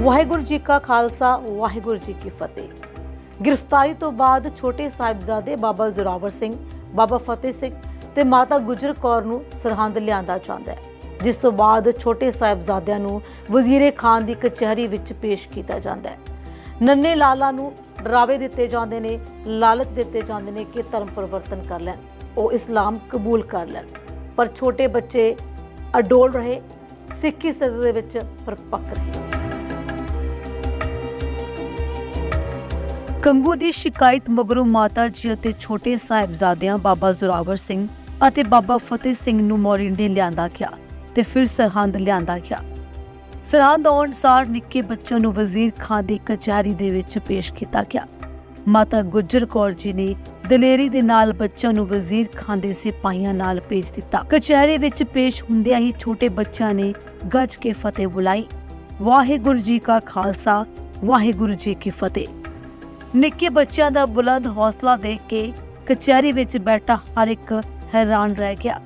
ਵਾਹਿਗੁਰੂ ਜੀ ਕਾ ਖਾਲਸਾ, ਵਾਹਿਗੁਰੂ ਜੀ ਕੀ ਫਤਿਹ। ਗ੍ਰਿਫਤਾਰੀ ਤੋਂ ਬਾਅਦ ਛੋਟੇ ਸਾਹਿਬਜ਼ਾਦੇ ਬਾਬਾ ਜ਼ੋਰਾਵਰ ਸਿੰਘ, ਬਾਬਾ ਫਤਿਹ ਸਿੰਘ ਤੇ ਮਾਤਾ ਗੁਜਰ ਕੌਰ ਨੂੰ ਸਰਹੰਦ ਲਿਆਂਦਾ ਜਾਂਦਾ ਹੈ, ਜਿਸ ਤੋਂ ਬਾਅਦ ਛੋਟੇ ਸਾਹਿਬਜ਼ਾਦਿਆਂ ਨੂੰ ਵਜ਼ੀਰੇ ਖਾਨ ਦੀ ਕਚਹਿਰੀ ਵਿੱਚ ਪੇਸ਼ ਕੀਤਾ ਜਾਂਦਾ ਹੈ। ਨੰਨੇ ਲਾਲਾ ਨੂੰ ਡਰਾਵੇ ਦਿੱਤੇ ਜਾਂਦੇ ਨੇ, ਲਾਲਚ ਦਿੱਤੇ ਜਾਂਦੇ ਨੇ ਕਿ ਧਰਮ ਪਰਿਵਰਤਨ ਕਰ ਲੈਣ, ਉਹ ਇਸਲਾਮ ਕਬੂਲ ਕਰ ਲੈਣ। ਪਰ ਛੋਟੇ ਬੱਚੇ ਅਡੋਲ ਰਹੇ, ਸਿੱਖੀ ਸਦਾ ਦੇ ਵਿੱਚ ਪਰਪੱਕ ਰਹੇ। ਕੰਗੂ ਦੀ ਸ਼ਿਕਾਇਤ ਮਗਰੋਂ ਮਾਤਾ ਜੀ ਅਤੇ ਛੋਟੇ ਸਾਹਿਬਜ਼ਾਦਿਆਂ ਬਾਬਾ ਜ਼ੋਰਾਵਰ ਸਿੰਘ ਅਤੇ ਬਾਬਾ ਫਤਿਹ ਸਿੰਘ ਨੂੰ ਮੋਰਿੰਡੇ ਲਿਆਂਦਾ ਗਿਆ ਤੇ ਫਿਰ ਸਰਹੰਦ ਲਿਆਂਦਾ ਗਿਆ। ਸਰਹੰਦ ਆਉਣ ਸਾਰ ਨਿੱਕੇ ਬੱਚਿਆਂ ਨੂੰ ਵਜ਼ੀਰ ਖਾਨ ਦੀ ਕਚਹਿਰੀ ਦੇ ਵਿੱਚ ਪੇਸ਼ ਕੀਤਾ ਗਿਆ। ਮਾਤਾ ਗੁਜਰ ਕੌਰ ਜੀ ਨੇ ਦਲੇਰੀ ਦੇ ਨਾਲ ਬੱਚਿਆਂ ਨੂੰ ਵਜ਼ੀਰ ਖਾਨ ਦੇ ਸਿਪਾਹੀਆਂ ਨਾਲ ਭੇਜ ਦਿੱਤਾ। ਕਚਹਿਰੀ ਵਿੱਚ ਪੇਸ਼ ਹੁੰਦਿਆਂ ਹੀ ਛੋਟੇ ਬੱਚਿਆਂ ਨੇ ਗੱਜ ਕੇ ਫਤਿਹ ਬੁਲਾਈ। ਵਾਹਿਗੁਰੂ ਜੀ ਕਾ ਖਾਲਸਾ, ਵਾਹਿਗੁਰੂ ਜੀ ਕੀ ਫਤਿਹ। ਨਿੱਕੇ ਬੱਚਿਆਂ ਦਾ ਬੁਲੰਦ ਹੌਸਲਾ ਦੇਖ ਕੇ ਕਚਹਿਰੀ ਵਿੱਚ ਬੈਠਾ ਹਰ ਇੱਕ ਹੈਰਾਨ ਰਹਿ ਗਿਆ।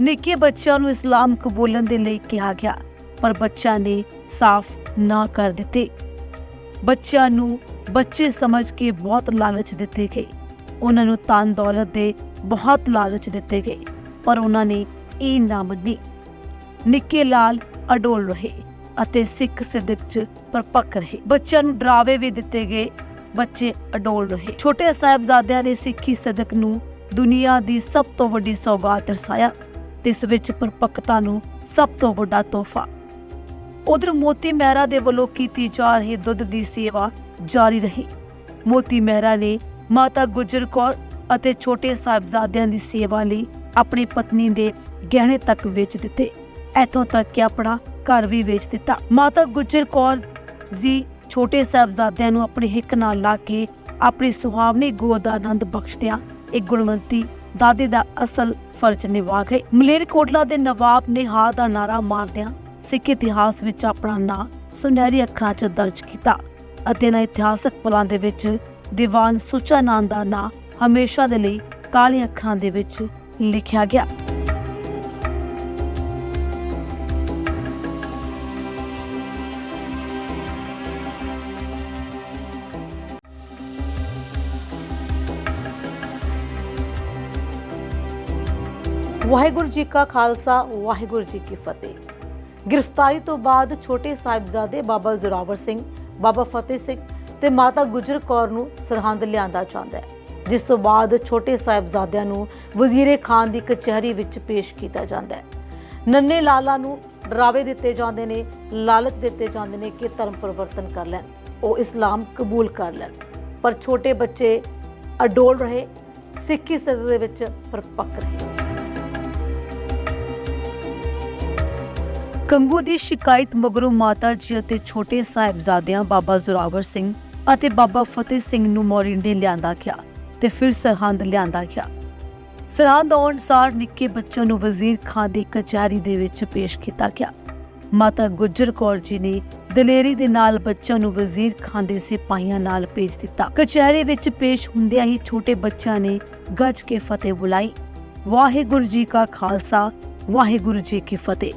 ਨਿੱਕੇ ਬੱਚਿਆਂ ਨੂੰ ਇਸਲਾਮ ਕਬੂਲਣ ਦੇ ਲਈ ਕਿਹਾ ਗਿਆ, ਪਰ ਬੱਚਿਆਂ ਨੇ ਸਾਫ਼ ਨਾ ਕਰ ਦਿੱਤੇ। ਬੱਚਿਆਂ ਨੂੰ ਬੱਚੇ ਸਮਝ ਕੇ ਬਹੁਤ ਲਾਲਚ ਦਿੱਤੇ ਗਏ। ਉਹਨਾਂ ਨੂੰ ਤਨ ਦੌਲਤ ਦੇ ਬਹੁਤ ਲਾਲਚ ਦਿੱਤੇ ਗਏ, ਪਰ ਉਹਨਾਂ ਨੇ ਇਹ ਨਾ ਮੰਨੀ। ਨਿੱਕੇ ਲਾਲ ਅਡੋਲ ਰਹੇ ਅਤੇ ਸਿੱਖ ਸਿੱਧਕ ਚ ਪਰਪੱਕ ਰਹੇ। ਬੱਚਿਆਂ ਨੂੰ ਡਰਾਵੇ ਵੀ ਦਿੱਤੇ ਗਏ ਬੱਚੇ ਅਡੋਲ ਰਹੇ। ਛੋਟੇ ਸਾਹਿਬਜ਼ਾਦਿਆਂ ਨੇ ਸਿੱਖੀ ਸਦਕ ਨੂੰ ਦੁਨੀਆ ਦੀ ਸਭ ਤੋਂ ਵੱਡੀ ਸੌਗਾਤ ਦਰਸਾਇਆ ਤੇ ਇਸ ਵਿੱਚ ਪਰਪੱਕਤਾ ਨੂੰ ਸਭ ਤੋਂ ਵੱਡਾ ਤੋਹਫਾ। ਉਧਰ ਮੋਤੀ ਮਹਿਰਾ ਦੇ ਵੱਲੋਂ ਕੀਤੀ ਜਾ ਰਹੀ ਦੁੱਧ ਦੀ ਸੇਵਾ ਜਾਰੀ ਰਹੀ। ਮੋਤੀ ਮਹਿਰਾ ਨੇ ਮਾਤਾ ਗੁਜਰ ਕੌਰ ਅਤੇ ਛੋਟੇ ਸਾਹਿਬਜ਼ਾਦਿਆਂ ਦੀ ਸੇਵਾ ਲਈ ਆਪਣੀ ਪਤਨੀ ਦੇ ਗਹਿਣੇ ਤੱਕ ਵੇਚ ਦਿੱਤੇ। ਇੱਥੋਂ ਤੱਕ ਕਿ ਆਪਣਾ ਘਰ ਵੀ ਵੇਚ ਦਿੱਤਾ। ਮਾਤਾ ਗੁਜਰ ਕੌਰ ਜੀ ਛੋਟੇ ਸਾਹਿਬਜ਼ਾਦਿਆਂ ਨੂੰ ਆਪਣੇ ਹਿੱਕ ਨਾਲ ਲਾ ਕੇ ਆਪਣੀ ਸੁਹਾਵਣੀ ਗੋਦ ਦਾ ਆਨੰਦ ਬਖਸ਼ਦਿਆਂ ਇੱਕ ਗੁਣਵੰਤੀ ਦਾਦੇ ਦਾ ਅਸਲ ਫਰਜ਼ ਨਿਭਾ ਗਏ। ਮਲੇਰਕੋਟਲਾ ਦੇ ਨਵਾਬ ਨੇ ਹਾਂ ਦਾ ਨਾਰਾ ਮਾਰਦਿਆਂ ਸਿੱਖ ਇਤਿਹਾਸ ਵਿੱਚ ਆਪਣਾ ਨਾਂ ਸੁਨਹਿਰੀ ਅੱਖਰਾਂ 'ਚ ਦਰਜ ਕੀਤਾ ਅਤੇ ਇਹਨਾਂ ਇਤਿਹਾਸਕ ਪਲਾਂ ਦੇ ਵਿੱਚ ਦੀਵਾਨ ਸੁੱਚਾ ਨਾਂ ਦਾ ਨਾਂ ਹਮੇਸ਼ਾ ਦੇ ਲਈ ਕਾਲੇ ਅੱਖਰਾਂ ਦੇ ਵਿੱਚ ਲਿਖਿਆ ਗਿਆ। ਵਾਹਿਗੁਰੂ ਜੀ ਕਾ ਖਾਲਸਾ, ਵਾਹਿਗੁਰੂ ਜੀ ਕੀ ਫਤਿਹ। ਗ੍ਰਿਫਤਾਰੀ ਤੋਂ ਬਾਅਦ ਛੋਟੇ ਸਾਹਿਬਜ਼ਾਦੇ ਬਾਬਾ ਜ਼ੋਰਾਵਰ ਸਿੰਘ, ਬਾਬਾ ਫਤਿਹ ਸਿੰਘ ਤੇ ਮਾਤਾ ਗੁਜਰ ਕੌਰ ਨੂੰ ਸਰਹੰਦ ਲਿਆਂਦਾ ਜਾਂਦਾ ਹੈ, ਜਿਸ ਤੋਂ ਬਾਅਦ ਛੋਟੇ ਸਾਹਿਬਜ਼ਾਦਿਆਂ ਨੂੰ ਵਜ਼ੀਰੇ ਖਾਨ ਦੀ ਕਚਹਿਰੀ ਵਿੱਚ ਪੇਸ਼ ਕੀਤਾ ਜਾਂਦਾ ਹੈ। ਨੰਨੇ ਲਾਲਾ ਨੂੰ ਡਰਾਵੇ ਦਿੱਤੇ ਜਾਂਦੇ ਨੇ, ਲਾਲਚ ਦਿੱਤੇ ਜਾਂਦੇ ਨੇ ਕਿ ਧਰਮ ਪਰਿਵਰਤਨ ਕਰ ਲੈਣ, ਉਹ ਇਸਲਾਮ ਕਬੂਲ ਕਰ ਲੈਣ। ਪਰ ਛੋਟੇ ਬੱਚੇ ਅਡੋਲ ਰਹੇ, ਸਿੱਖੀ ਸਦਾ ਦੇ ਵਿੱਚ ਪਰਪੱਕ ਰਹੇ। ਕੰਗੂ ਦੀ ਸ਼ਿਕਾਇਤ ਮਗਰੋਂ ਮਾਤਾ ਜੀ ਅਤੇ ਛੋਟੇ ਸਾਹਿਬਜ਼ਾਦਿਆਂ ਬਾਬਾ ਜ਼ੋਰਾਵਰ ਸਿੰਘ ਅਤੇ ਬਾਬਾ ਫਤਿਹ ਸਿੰਘ ਨੂੰ ਮੋਰਿੰਡੇ ਲਿਆਂਦਾ ਗਿਆ ਤੇ ਫਿਰ ਸਰਹੰਦ ਲਿਆਂਦਾ ਗਿਆ। ਸਰਹੰਦ ਆਉਣ ਸਾਰ ਨਿੱਕੇ ਬੱਚਿਆਂ ਨੂੰ ਵਜ਼ੀਰ ਖਾਨ ਦੀ ਕਚਹਿਰੀ ਦੇ ਵਿੱਚ ਪੇਸ਼ ਕੀਤਾ ਗਿਆ। ਮਾਤਾ ਗੁਜਰ ਕੌਰ ਜੀ ਨੇ ਦਲੇਰੀ ਦੇ ਨਾਲ ਬੱਚਿਆਂ ਨੂੰ ਵਜ਼ੀਰ ਖਾਨ ਦੇ ਸਿਪਾਹੀਆਂ ਨਾਲ ਭੇਜ ਦਿੱਤਾ। ਕਚਹਿਰੀ ਵਿੱਚ ਪੇਸ਼ ਹੁੰਦਿਆਂ ਹੀ ਛੋਟੇ ਬੱਚਿਆਂ ਨੇ ਗੱਜ ਕੇ ਫਤਿਹ ਬੁਲਾਈ। ਵਾਹਿਗੁਰੂ ਜੀ ਕਾ ਖਾਲਸਾ, ਵਾਹਿਗੁਰੂ ਜੀ ਕੀ ਫਤਿਹ।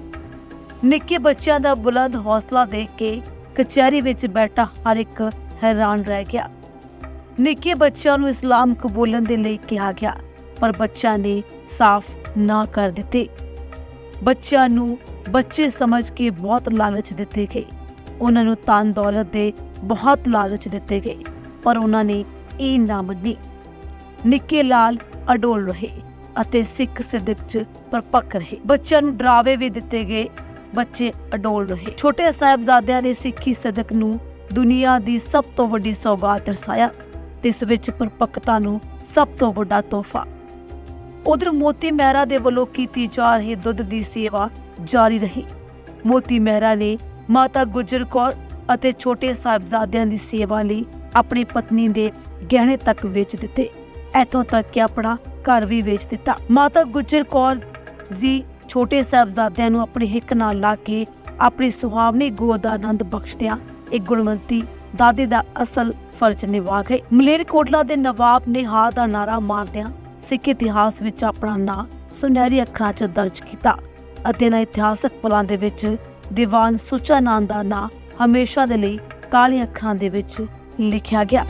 ਨਿੱਕੇ ਬੱਚਿਆਂ ਦਾ ਬੁਲੰਦ ਹੌਸਲਾ ਦੇਖ ਕੇ ਕਚਹਿਰੀ ਵਿੱਚ ਬੈਠਾ ਹਰ ਇੱਕ ਹੈਰਾਨ ਰਹਿ ਗਿਆ। ਨਿੱਕੇ ਬੱਚਿਆਂ ਨੂੰ ਇਸਲਾਮ ਕਬੂਲਣ ਦੇ ਲਈ ਕਿਹਾ ਗਿਆ, ਪਰ ਬੱਚਿਆਂ ਨੇ ਸਾਫ਼ ਨਾ ਕਰ ਦਿੱਤੇ। ਬੱਚਿਆਂ ਨੂੰ ਬੱਚੇ ਸਮਝ ਕੇ ਬਹੁਤ ਲਾਲਚ ਦਿੱਤੇ ਗਏ। ਉਹਨਾਂ ਨੂੰ ਤਨ ਦੌਲਤ ਦੇ ਬਹੁਤ ਲਾਲਚ ਦਿੱਤੇ ਗਏ, ਪਰ ਉਹਨਾਂ ਨੇ ਇਹ ਨਾ ਮੰਨੀ। ਨਿੱਕੇ ਲਾਲ ਅਡੋਲ ਰਹੇ ਅਤੇ ਸਿੱਖ ਸਿੱਧਕ ਚ ਪਰਪੱਕ ਰਹੇ। ਬੱਚਿਆਂ ਨੂੰ ਡਰਾਵੇ ਵੀ ਦਿੱਤੇ ਗਏ ਬੱਚੇ ਅਡੋਲ ਰਹੇ। ਛੋਟੇ ਸਾਹਿਬਜ਼ਾਦਿਆਂ ਨੇ ਸਿੱਖੀ ਸਦਕ ਨੂੰ ਦੁਨੀਆ ਦੀ ਸਭ ਤੋਂ ਵੱਡੀ ਸੌਗਾਤ ਦਰਸਾਇਆ ਤੇ ਇਸ ਵਿੱਚ ਪਰਪੱਕਤਾ ਨੂੰ ਸਭ ਤੋਂ ਵੱਡਾ ਤੋਹਫਾ। ਉਧਰ ਮੋਤੀ ਮਹਿਰਾ ਦੇ ਵੱਲੋਂ ਕੀਤੀ ਜਾ ਰਹੀ ਦੁੱਧ ਦੀ ਸੇਵਾ ਜਾਰੀ ਰਹੀ। ਮੋਤੀ ਮਹਿਰਾ ਨੇ ਮਾਤਾ ਗੁਜਰ ਕੌਰ ਅਤੇ ਛੋਟੇ ਸਾਹਿਬਜ਼ਾਦਿਆਂ ਦੀ ਸੇਵਾ ਲਈ ਆਪਣੀ ਪਤਨੀ ਦੇ ਗਹਿਣੇ ਤੱਕ ਵੇਚ ਦਿੱਤੇ। ਇੱਥੋਂ ਤੱਕ ਕਿ ਆਪਣਾ ਘਰ ਵੀ ਵੇਚ ਦਿੱਤਾ। ਮਾਤਾ ਗੁਜਰ ਕੌਰ ਜੀ ਛੋਟੇ ਸਾਹਿਬਜ਼ਾਦਿਆਂ ਨੂੰ ਆਪਣੇ ਹਿੱਕ ਨਾਲ ਲਾ ਕੇ ਆਪਣੀ ਸੁਹਾਵਣੀ ਗੋਦ ਦਾ ਆਨੰਦ ਬਖਸ਼ਦਿਆਂ ਇੱਕ ਗੁਣਵੰਤੀ ਦਾਦੇ ਦਾ ਅਸਲ ਫਰਜ਼ ਨਿਭਾ ਗਏ ਮਲੇਰਕੋਟਲਾ ਦੇ ਨਵਾਬ ਨੇ ਹਾਂ ਦਾ ਨਾਰਾ ਮਾਰਦਿਆਂ ਸਿੱਖ ਇਤਿਹਾਸ ਵਿੱਚ ਆਪਣਾ ਨਾਂ ਸੁਨਹਿਰੀ ਅੱਖਰਾਂ 'ਚ ਦਰਜ ਕੀਤਾ ਅਤੇ ਇਹਨਾਂ ਇਤਿਹਾਸਕ ਪਲਾਂ ਦੇ ਵਿੱਚ ਦੀਵਾਨ ਸੁੱਚਾ ਨੰਦ ਦਾ ਨਾਂ ਹਮੇਸ਼ਾ ਦੇ ਲਈ ਕਾਲੇ ਅੱਖਰਾਂ ਦੇ ਵਿੱਚ ਲਿਖਿਆ ਗਿਆ।